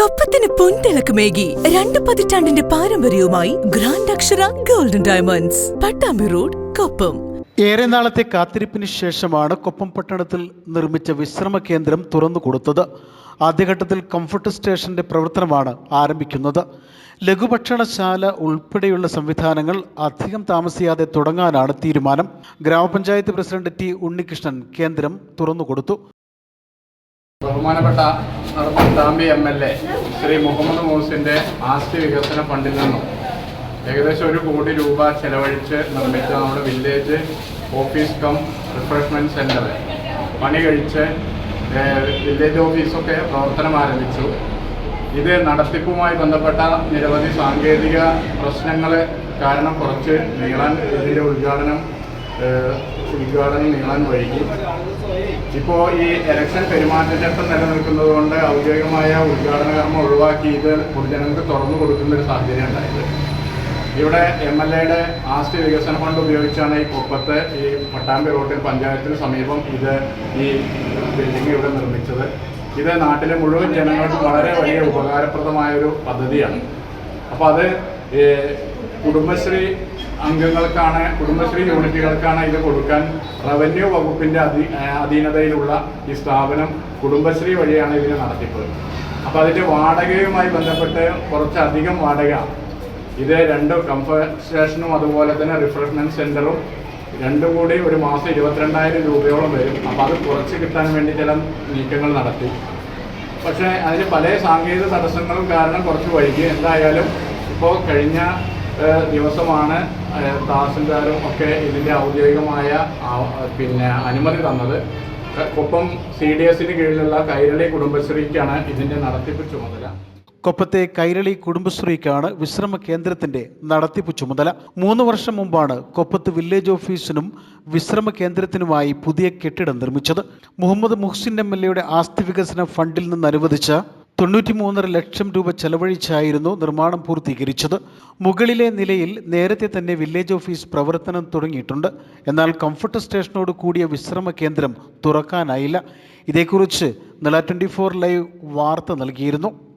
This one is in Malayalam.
കൊപ്പത്തിന് പൊൻതിളക്കമേകി രണ്ട് പതിറ്റാണ്ടിന്റെ പാരമ്പര്യവുമായി grand Akshara golden diamonds Pattambi road Koppam. ഏറെ നാളത്തെ കാത്തിരിപ്പിന് ശേഷമാണ് കൊപ്പം പട്ടണത്തിൽ നിർമ്മിച്ച വിശ്രമ കേന്ദ്രം തുറന്നു കൊടുത്തത്. ആദ്യഘട്ടത്തിൽ കംഫർട്ട് സ്റ്റേഷന്റെ പ്രവർത്തനമാണ് ആരംഭിക്കുന്നത്. ലഘുഭക്ഷണശാല ഉൾപ്പെടെയുള്ള സംവിധാനങ്ങൾ അധികം താമസിയാതെ തുടങ്ങാനാണ് തീരുമാനം. ഗ്രാമപഞ്ചായത്ത് പ്രസിഡന്റ് ടി ഉണ്ണികൃഷ്ണൻ കേന്ദ്രം തുറന്നുകൊടുത്തു ബഹുമാനപ്പെട്ട Pattambi M L A Shri Muhammad മൂസിന്റെ ആസ്തി വികസന ഫണ്ടിൽ നിന്നും ഏകദേശം ഒരു കോടി രൂപ ചെലവഴിച്ച് നിർമ്മിച്ച നമ്മുടെ village office cum refreshment centre. പണി കഴിച്ച് വില്ലേജ് ഓഫീസൊക്കെ പ്രവർത്തനം ആരംഭിച്ചു. ഇത് നടത്തിപ്പുമായി ബന്ധപ്പെട്ട നിരവധി സാങ്കേതിക പ്രശ്നങ്ങൾ കാരണം കുറച്ച് നീളാൻ ഇതിന്റെ ഉദ്ഘാടനം ഉദ്ഘാടനം നീളാൻ വൈകി. ഇപ്പോൾ ഈ ഇലക്ഷൻ പെരുമാറ്റച്ചട്ടം നിലനിൽക്കുന്നത് കൊണ്ട് ഔദ്യോഗികമായ ഉദ്ഘാടന കർമ്മം ഒഴിവാക്കി ഇത് പൊതുജനങ്ങൾക്ക് തുറന്നു കൊടുക്കുന്ന ഒരു സാഹചര്യം ഉണ്ടായത് ഇവിടെ എം എൽ എയുടെ ആസ്തി വികസന ഫണ്ട് ഉപയോഗിച്ചാണ് ഈ കൊപ്പത്ത് ഈ പട്ടാമ്പി റോഡിൽ പഞ്ചായത്തിന് സമീപം ഇത് ഈ ബിൽഡിംഗ് ഇവിടെ നിർമ്മിച്ചത്. ഇത് നാട്ടിലെ മുഴുവൻ ജനങ്ങൾക്കും വളരെ വലിയ ഉപകാരപ്രദമായ ഒരു പദ്ധതിയാണ്. അപ്പോൾ അത് കുടുംബശ്രീ അംഗങ്ങൾക്കാണ് കുടുംബശ്രീ യൂണിറ്റുകൾക്കാണ് ഇത് കൊടുക്കാൻ റവന്യൂ വകുപ്പിന്റെ അധീ അധീനതയിലുള്ള ഈ സ്ഥാപനം കുടുംബശ്രീ വഴിയാണ് ഇതിനെ നടത്തിപ്പ് അപ്പോൾ അതിന്റെ വാടകയുമായി ബന്ധപ്പെട്ട് കുറച്ചധികം വാടക. ഇത് രണ്ട് കംഫർട്ട് സ്റ്റേഷനും അതുപോലെ തന്നെ റിഫ്രഷ്മെന്റ് സെന്ററും രണ്ടും കൂടി ഒരു മാസം ഇരുപത്തിരണ്ടായിരം രൂപയോളം വരും. അപ്പോൾ അത് കുറച്ച് കിട്ടാൻ വേണ്ടി ചില നീക്കങ്ങൾ നടത്തി. പക്ഷേ അതിന് പല സാങ്കേതിക തടസ്സങ്ങളും കാരണം കുറച്ച് വൈകി. എന്തായാലും ഇപ്പോൾ കഴിഞ്ഞ ദിവസമാണ് തഹസിൽദാരും ഒക്കെ ഇതിന്റെ ഔദ്യോഗികമായ പിന്നെ അനുമതി തന്നത്. ഒപ്പം സി ഡി എസിന് കീഴിലുള്ള കൈരളി കുടുംബശ്രീക്കാണ് ഇതിന്റെ നടത്തിപ്പ് ചുമതല. കൊപ്പത്തെ കൈരളി കുടുംബശ്രീക്കാണ് വിശ്രമ കേന്ദ്രത്തിന്റെ നടത്തിപ്പ് ചുമതല. മൂന്ന് വർഷം മുമ്പാണ് കൊപ്പത്ത് വില്ലേജ് ഓഫീസിനും വിശ്രമ കേന്ദ്രത്തിനുമായി പുതിയ കെട്ടിടം നിർമ്മിച്ചത്. മുഹമ്മദ് മുഹ്സിൻ എം എൽ എയുടെ ആസ്തി വികസന ഫണ്ടിൽ നിന്ന് അനുവദിച്ച തൊണ്ണൂറ്റി മൂന്നര ലക്ഷം രൂപ ചെലവഴിച്ചായിരുന്നു നിർമ്മാണം പൂർത്തീകരിച്ചത്. മുകളിലെ നിലയിൽ നേരത്തെ തന്നെ വില്ലേജ് ഓഫീസ് പ്രവർത്തനം തുടങ്ങിയിട്ടുണ്ട്. എന്നാൽ കംഫർട്ട് സ്റ്റേഷനോട് കൂടിയ വിശ്രമ കേന്ദ്രം തുറക്കാനായില്ല. ഇതേക്കുറിച്ച് നില ട്വന്റി ഫോർ ലൈവ് വാർത്ത നൽകിയിരുന്നു.